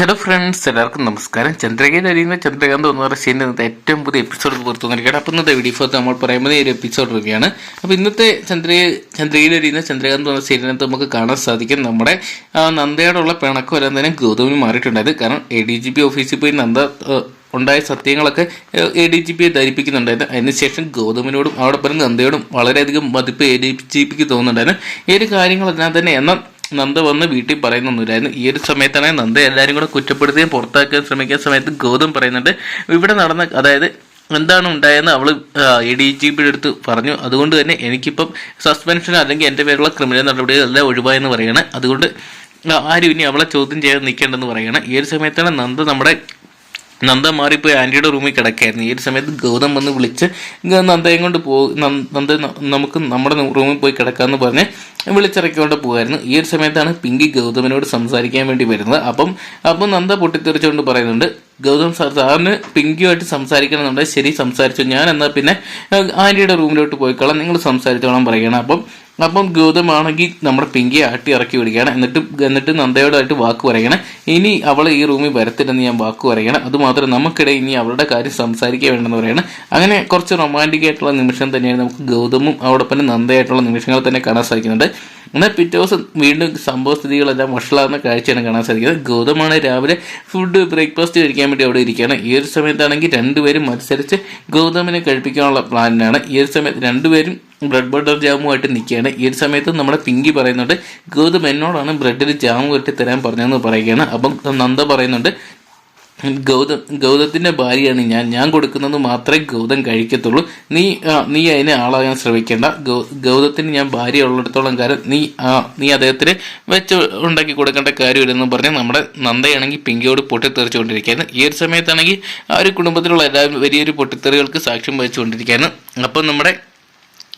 Hello friends എല്ലാവർക്കും നമസ്കാരം. ചന്ദ്രകയിൽ അറിയുന്ന ചന്ദ്രകാന്ത് എന്ന് പറയുന്ന ഇന്നത്തെ ഏറ്റവും പുതിയ എപ്പിസോഡ് പുറത്തു വന്നിരിക്കുകയാണ്. അപ്പോൾ ഇന്നത്തെ വീഡിയോ ഫോർത്ത് നമ്മൾ പറയുമ്പോൾ ഈ ഒരു എപ്പിസോഡ് വരികയാണ് അപ്പോൾ ഇന്നത്തെ ചന്ദ്ര ചന്ദ്രകയിൽ അറിയുന്ന ചന്ദ്രകാന്ത് എന്ന സീരിയലിനകത്ത് നമുക്ക് കാണാൻ സാധിക്കും. നമ്മുടെ നന്ദയോടുള്ള പിണക്കം വരാൻ തന്നെ ഗൗതമിന് മാറിയിട്ടുണ്ടായത് കാരണം എ ഡി ജി പി ഓഫീസിൽ പോയി നന്ദ ഉണ്ടായ സത്യങ്ങളൊക്കെ എ ഡി ജി പിയെ ധരിപ്പിക്കുന്നുണ്ടായിരുന്നു. അതിനുശേഷം ഗൗതമിനോടും അവിടെ പറഞ്ഞ നന്ദയോടും വളരെയധികം മതിപ്പ് എ ഡി ജി പിക്ക് തോന്നുന്നുണ്ടായിരുന്നു. ഈ ഒരു കാര്യങ്ങളെല്ലാം തന്നെ. എന്നാൽ നന്ദ വന്ന് വീട്ടിൽ പറയുന്നൊന്നുമില്ലായിരുന്നു. ഈ ഒരു സമയത്താണ് നന്ദ എല്ലാവരും കൂടെ കുറ്റപ്പെടുത്തുകയും പുറത്താക്കാൻ ശ്രമിക്കുന്ന സമയത്ത് ഗൗതം പറയുന്നുണ്ട്. ഇവിടെ നടന്ന അതായത് എന്താണ് ഉണ്ടായെന്ന് അവൾ എ ഡി ജി പിയുടെ അടുത്ത് പറഞ്ഞു. അതുകൊണ്ട് തന്നെ എനിക്കിപ്പം സസ്പെൻഷൻ അല്ലെങ്കിൽ എന്റെ പേരുള്ള ക്രിമിനൽ നടപടികളെല്ലാം ഒഴിവായെന്ന് പറയുകയാണ് അതുകൊണ്ട് ആരും ഇനി അവളെ ചോദ്യം ചെയ്യാൻ നിൽക്കേണ്ടെന്ന് പറയുകയാണ് ഈ ഒരു സമയത്താണ് നന്ദ നമ്മുടെ നന്ദ മാറിപ്പോയി ആന്റിയുടെ റൂമിൽ കിടക്കായിരുന്നു. ഈ ഒരു സമയത്ത് ഗൗതം വന്ന് വിളിച്ച് നന്ദയും കൊണ്ട് പോ നന്ദ നമുക്ക് നമ്മുടെ റൂമിൽ പോയി കിടക്കാമെന്ന് പറഞ്ഞ് വിളിച്ചിറക്കിക്കൊണ്ട് പോകുമായിരുന്നു ഈ ഒരു സമയത്താണ് പിങ്കി ഗൗതമിനോട് സംസാരിക്കാൻ വേണ്ടി വരുന്നത്. അപ്പം അപ്പം നന്ദ പൊട്ടിത്തെറിച്ചുകൊണ്ട് പറയുന്നുണ്ട് ഗൗതം സാർ സാറിന് പിങ്കിയുമായിട്ട് സംസാരിക്കണമെന്നുണ്ട് ശരി സംസാരിച്ചു. ഞാൻ എന്നാൽ പിന്നെ ആന്റിയുടെ റൂമിലോട്ട് പോയിക്കോളാം. നിങ്ങൾ സംസാരിച്ചോളാം പറയണം അപ്പം അപ്പം ഗൗതമാണെങ്കിൽ നമ്മുടെ പിങ്കിയെ ആട്ടി ഇറക്കി വിടുകയാണ്. എന്നിട്ട് എന്നിട്ട് നന്ദയോടായിട്ട് വാക്ക് പറയണം ഇനി അവൾ ഈ റൂമിൽ വരത്തില്ലെന്ന് ഞാൻ വാക്ക് പറയണം അതുമാത്രം നമുക്കിടെ ഇനി അവളുടെ കാര്യം സംസാരിക്കുക വേണ്ടെന്ന് പറയണം അങ്ങനെ കുറച്ച് റൊമാന്റിക് ആയിട്ടുള്ള നിമിഷം തന്നെയാണ് നമുക്ക് ഗൗതമും അവളൊപ്പം നന്ദയായിട്ടുള്ള നിമിഷങ്ങൾ തന്നെ കാണാൻ സാധിക്കുന്നുണ്ട് എന്നാൽ പിറ്റേ ദിവസം വീണ്ടും സംഭവസ്ഥിതികളെല്ലാം വഷളാകുന്ന കാഴ്ചയാണ് കാണാൻ സാധിക്കുന്നത്. ഗൗതമാണ് രാവിലെ ഫുഡ് ബ്രേക്ക്ഫാസ്റ്റ് കഴിക്കാൻ വേണ്ടി അവിടെ ഇരിക്കുകയാണ്. ഈ ഒരു സമയത്താണെങ്കിൽ രണ്ടുപേരും മത്സരിച്ച് ഗൗതമിനെ കഴിപ്പിക്കാനുള്ള പ്ലാനിനാണ് ഈ ഒരു സമയത്ത് രണ്ടുപേരും ബ്രെഡ് ബട്ടർ ജാമുമായിട്ട് നിൽക്കുകയാണ്. ഈ ഒരു സമയത്ത് നമ്മുടെ പിങ്കി പറയുന്നുണ്ട് ഗൗതം എന്നോടാണ് ബ്രെഡിൽ ജാമു കെട്ടി തരാൻ പറഞ്ഞതെന്ന് പറയുകയാണ്. അപ്പം നന്ദ പറയുന്നുണ്ട് ഗൗതം ഗൗതത്തിന്റെ ഭാര്യയാണ് ഞാൻ. ഞാൻ കൊടുക്കുന്നത് മാത്രമേ ഗൗതം കഴിക്കത്തുള്ളൂ. നീ നീ അതിനെ ആളാകാൻ ശ്രമിക്കേണ്ട. ഗൗതത്തിന് ഞാൻ ഭാര്യ ഉള്ളിടത്തോളം കാര്യം നീ നീ അദ്ദേഹത്തിന് വെച്ച് ഉണ്ടാക്കി കൊടുക്കേണ്ട കാര്യമില്ലെന്ന് പറഞ്ഞ് നമ്മുടെ നന്ദയാണെങ്കിൽ പിങ്കിയോട് പൊട്ടിത്തെറിച്ചുകൊണ്ടിരിക്കുകയായിരുന്നു ഈ ഒരു സമയത്താണെങ്കിൽ ആ ഒരു കുടുംബത്തിലുള്ള എല്ലാവരും വലിയൊരു പൊട്ടിത്തെറികൾക്ക് സാക്ഷ്യം വഹിച്ചുകൊണ്ടിരിക്കുകയായിരുന്നു അപ്പം നമ്മുടെ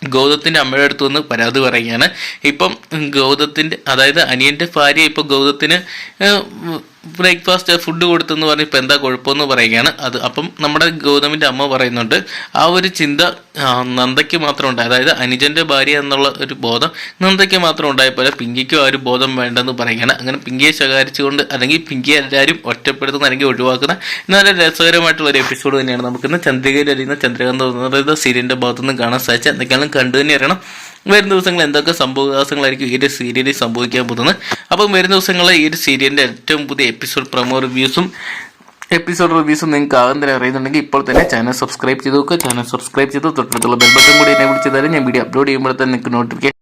ഗൗതത്തിന്റെ അമ്മയുടെ അടുത്ത് വന്ന് പരാതി പറയുകയാണ്. ഇപ്പം ഗൗതത്തിന്റെ അതായത് അനിയന്റെ ഭാര്യ ഇപ്പം ഗൗതത്തിന് ബ്രേക്ക്ഫാസ്റ്റ് ഫുഡ് കൊടുത്തെന്ന് പറഞ്ഞ് ഇപ്പം എന്താ കുഴപ്പമെന്ന് പറയുകയാണ്. അത് അപ്പം നമ്മുടെ ഗൗതമിന്റെ അമ്മ പറയുന്നുണ്ട് ആ ഒരു ചിന്ത നന്ദയ്ക്ക് മാത്രം ഉണ്ടായി. അതായത് അനുജന്റെ ഭാര്യ എന്നുള്ള ഒരു ബോധം നന്ദയ്ക്ക് മാത്രം ഉണ്ടായ പോലെ പിങ്കിക്കും ആ ഒരു ബോധം വേണ്ടെന്ന് പറയുകയാണ്. അങ്ങനെ പിങ്കിയെ ശകാരിച്ചുകൊണ്ട് അല്ലെങ്കിൽ പിങ്കിയെ എല്ലാവരും ഒറ്റപ്പെടുത്തുന്ന അല്ലെങ്കിൽ ഒഴിവാക്കുന്ന നല്ല രസകരമായിട്ടുള്ള ഒരു എപ്പിസോഡ് തന്നെയാണ്. നമുക്കിന്ന് ചന്ദ്രികയിൽ അറിയുന്ന ചന്ദ്രകാന്ത് പറയുന്ന സീരിയലിന്റെ ഭാഗത്തുനിന്ന് കാണാൻ സാധിച്ചത് എന്തൊക്കെയാണ് കണ്ടു തന്നെ അറിയണം. വരുന്ന ദിവസങ്ങളിൽ എന്തൊക്കെ സംഭവവികാസങ്ങളായിരിക്കും ഈ ഒരു സീരിയലിൽ സംഭവിക്കാൻ പോകുന്നത്? അപ്പം വരുന്ന ദിവസങ്ങളിൽ ഈ ഒരു സീരിയലിന്റെ ഏറ്റവും പുതിയ എപ്പിസോഡ് പ്രൊമോ റിവ്യൂസും എപ്പിസോഡ് റിവ്യൂസും നിങ്ങൾക്ക് ആകും തന്നെ അറിയുന്നുണ്ടെങ്കിൽ ഇപ്പോൾ തന്നെ ചാനൽ സബ്സ്ക്രൈബ് ചെയ്ത് നോക്കുക. ചാനൽ സബ്സ്ക്രൈബ് ചെയ്ത് തൊട്ടടുത്തുള്ള ബെൽ ബട്ടൺ കൂടി എന്നെ വിളിച്ചതായാലും ഞാൻ വീഡിയോ അപ്ലോഡ് ചെയ്യുമ്പോൾ തന്നെ നിങ്ങൾക്ക് നോട്ടിഫിക്കേഷൻ